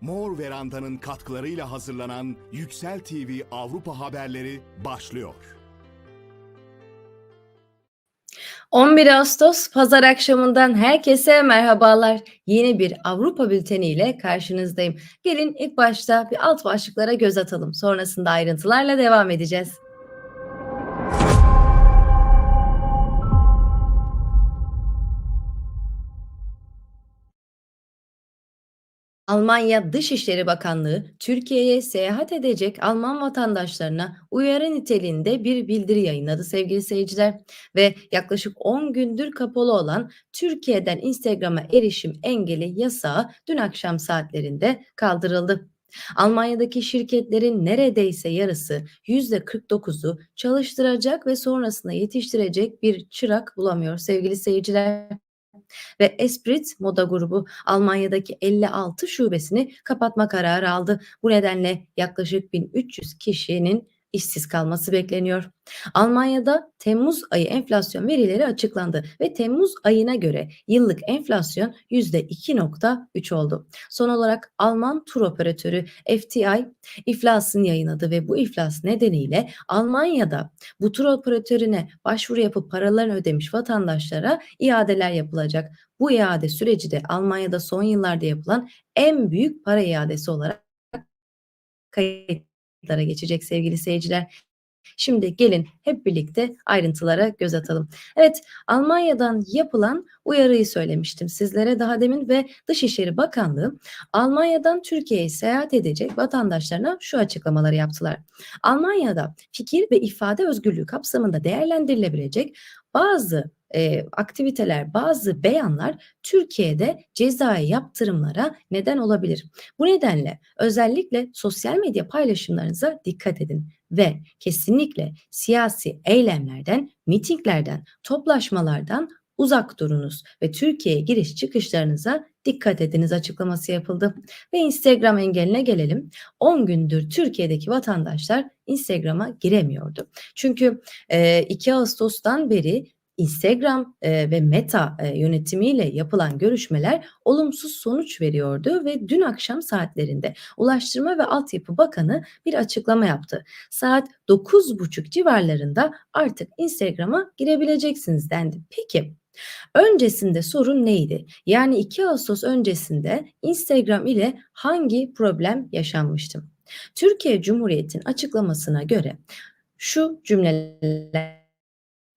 Mor Veranda'nın katkılarıyla hazırlanan Yüksel TV Avrupa haberleri başlıyor. 11 Ağustos pazar akşamından herkese merhabalar. Yeni bir Avrupa bülteni ile karşınızdayım. Gelin ilk başta bir alt başlıklara göz atalım. Sonrasında ayrıntılarla devam edeceğiz. Almanya Dışişleri Bakanlığı Türkiye'ye seyahat edecek Alman vatandaşlarına uyarı niteliğinde bir bildiri yayınladı sevgili seyirciler ve yaklaşık 10 gündür kapalı olan Türkiye'den Instagram'a erişim engeli yasağı dün akşam saatlerinde kaldırıldı. Almanya'daki şirketlerin neredeyse yarısı %49'u çalıştıracak ve sonrasında yetiştirecek bir çırak bulamıyor sevgili seyirciler ve Esprit Moda grubu Almanya'daki 56 şubesini kapatma kararı aldı. Bu nedenle yaklaşık 1300 kişinin işsiz kalması bekleniyor. Almanya'da Temmuz ayı enflasyon verileri açıklandı ve Temmuz ayına göre yıllık enflasyon %2.3 oldu. Son olarak Alman tur operatörü FTI iflasını yayınladı ve bu iflas nedeniyle Almanya'da bu tur operatörüne başvuru yapıp paralarını ödemiş vatandaşlara iadeler yapılacak. Bu iade süreci de Almanya'da son yıllarda yapılan en büyük para iadesi olarak kayıtlara geçecek sevgili seyirciler. Şimdi gelin hep birlikte ayrıntılara göz atalım. Evet, Almanya'dan yapılan uyarıyı söylemiştim sizlere daha demin ve Dışişleri Bakanlığı Almanya'dan Türkiye'ye seyahat edecek vatandaşlarına şu açıklamaları yaptılar. Almanya'da fikir ve ifade özgürlüğü kapsamında değerlendirilebilecek bazı e, aktiviteler, bazı beyanlar Türkiye'de cezai yaptırımlara neden olabilir. Bu nedenle özellikle sosyal medya paylaşımlarınıza dikkat edin ve kesinlikle siyasi eylemlerden, mitinglerden, toplaşmalardan uzak durunuz ve Türkiye'ye giriş çıkışlarınıza dikkat ediniz açıklaması yapıldı. Ve Instagram engeline gelelim. 10 gündür Türkiye'deki vatandaşlar Instagram'a giremiyordu. Çünkü e, 2 Ağustos'tan beri Instagram e, ve Meta e, yönetimiyle yapılan görüşmeler olumsuz sonuç veriyordu ve dün akşam saatlerinde Ulaştırma ve Altyapı Bakanı bir açıklama yaptı. Saat 9.30 civarlarında artık Instagram'a girebileceksiniz dendi. Peki öncesinde sorun neydi? Yani 2 Ağustos öncesinde Instagram ile hangi problem yaşanmıştı? Türkiye Cumhuriyeti'nin açıklamasına göre şu cümleler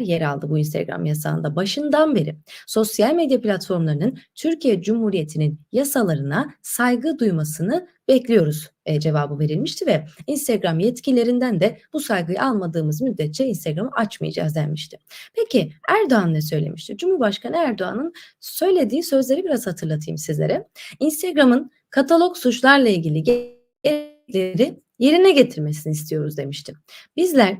yer aldı bu Instagram yasağında. Başından beri sosyal medya platformlarının Türkiye Cumhuriyeti'nin yasalarına saygı duymasını bekliyoruz e, cevabı verilmişti ve Instagram yetkililerinden de bu saygıyı almadığımız müddetçe Instagram'ı açmayacağız denmişti. Peki Erdoğan ne söylemişti? Cumhurbaşkanı Erdoğan'ın söylediği sözleri biraz hatırlatayım sizlere. Instagram'ın katalog suçlarla ilgili gerekleri yerine getirmesini istiyoruz demişti. Bizler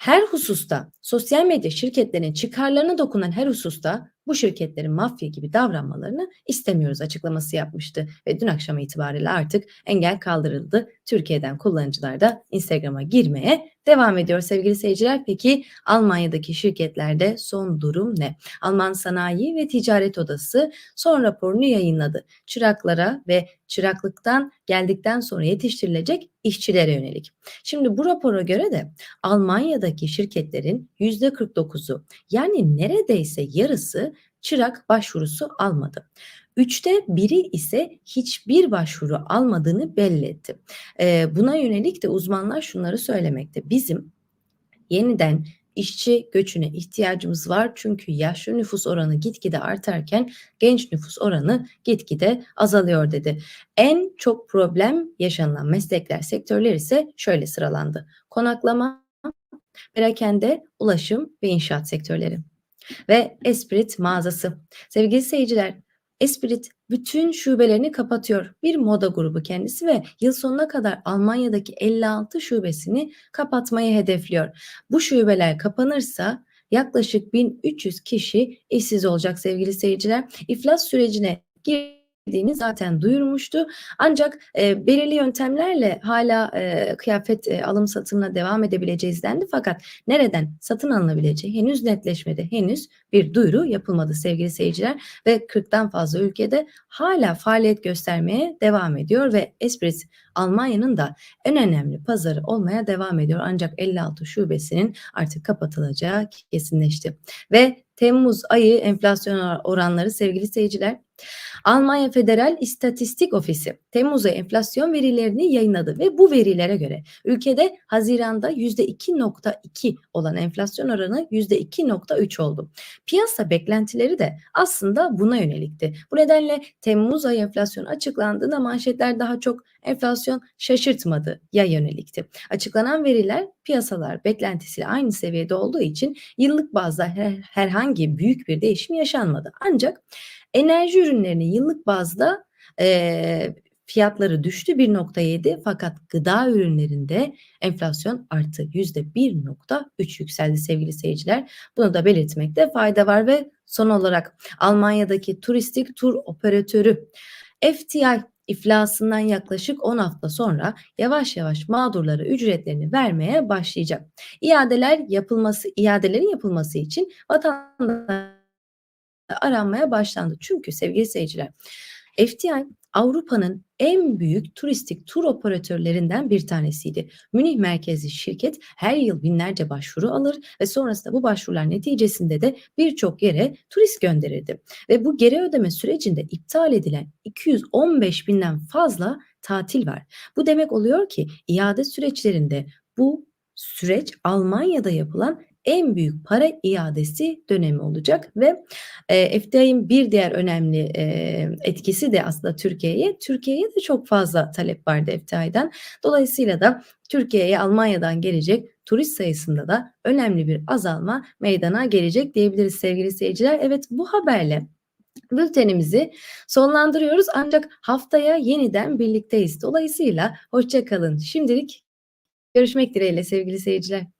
her hususta sosyal medya şirketlerinin çıkarlarına dokunan her hususta bu şirketlerin mafya gibi davranmalarını istemiyoruz açıklaması yapmıştı ve dün akşam itibariyle artık engel kaldırıldı. Türkiye'den kullanıcılar da Instagram'a girmeye devam ediyor sevgili seyirciler. Peki Almanya'daki şirketlerde son durum ne? Alman Sanayi ve Ticaret Odası son raporunu yayınladı. Çıraklara ve çıraklıktan geldikten sonra yetiştirilecek işçilere yönelik. Şimdi bu rapora göre de Almanya'daki şirketlerin %49'u yani neredeyse yarısı çırak başvurusu almadı. Üçte biri ise hiçbir başvuru almadığını belli etti. Ee, buna yönelik de uzmanlar şunları söylemekte. Bizim yeniden işçi göçüne ihtiyacımız var çünkü yaşlı nüfus oranı gitgide artarken genç nüfus oranı gitgide azalıyor dedi. En çok problem yaşanılan meslekler, sektörler ise şöyle sıralandı. Konaklama, perakende, ulaşım ve inşaat sektörleri ve Esprit mağazası. Sevgili seyirciler, Esprit bütün şubelerini kapatıyor. Bir moda grubu kendisi ve yıl sonuna kadar Almanya'daki 56 şubesini kapatmayı hedefliyor. Bu şubeler kapanırsa yaklaşık 1300 kişi işsiz olacak sevgili seyirciler. İflas sürecine gir geldiğini zaten duyurmuştu. Ancak e, belirli yöntemlerle hala e, kıyafet e, alım satımına devam edebileceğiz dendi. Fakat nereden satın alınabileceği henüz netleşmedi. Henüz bir duyuru yapılmadı sevgili seyirciler ve 40'tan fazla ülkede hala faaliyet göstermeye devam ediyor ve Esprit Almanya'nın da en önemli pazarı olmaya devam ediyor. Ancak 56 şubesinin artık kapatılacağı kesinleşti. Ve Temmuz ayı enflasyon oranları sevgili seyirciler Almanya Federal İstatistik Ofisi Temmuz ayı enflasyon verilerini yayınladı ve bu verilere göre ülkede Haziran'da %2.2 olan enflasyon oranı %2.3 oldu. Piyasa beklentileri de aslında buna yönelikti. Bu nedenle Temmuz ayı enflasyon açıklandığında manşetler daha çok enflasyon şaşırtmadı ya yönelikti. Açıklanan veriler piyasalar beklentisiyle aynı seviyede olduğu için yıllık bazda her- herhangi büyük bir değişim yaşanmadı. Ancak enerji ürünlerinin yıllık bazda eee, fiyatları düştü 1.7 fakat gıda ürünlerinde enflasyon artı %1.3 yükseldi sevgili seyirciler. Bunu da belirtmekte fayda var ve son olarak Almanya'daki turistik tur operatörü FTI iflasından yaklaşık 10 hafta sonra yavaş yavaş mağdurlara ücretlerini vermeye başlayacak. İadeler yapılması, iadelerin yapılması için vatandaşlar aranmaya başlandı. Çünkü sevgili seyirciler, FTI Avrupa'nın en büyük turistik tur operatörlerinden bir tanesiydi. Münih merkezli şirket her yıl binlerce başvuru alır ve sonrasında bu başvurular neticesinde de birçok yere turist gönderirdi. Ve bu geri ödeme sürecinde iptal edilen 215 binden fazla tatil var. Bu demek oluyor ki iade süreçlerinde bu süreç Almanya'da yapılan en büyük para iadesi dönemi olacak ve e, FDI'nin bir diğer önemli e, etkisi de aslında Türkiye'ye. Türkiye'ye de çok fazla talep vardı FDI'den. Dolayısıyla da Türkiye'ye Almanya'dan gelecek turist sayısında da önemli bir azalma meydana gelecek diyebiliriz sevgili seyirciler. Evet bu haberle bültenimizi sonlandırıyoruz ancak haftaya yeniden birlikteyiz. Dolayısıyla hoşça kalın. Şimdilik görüşmek dileğiyle sevgili seyirciler.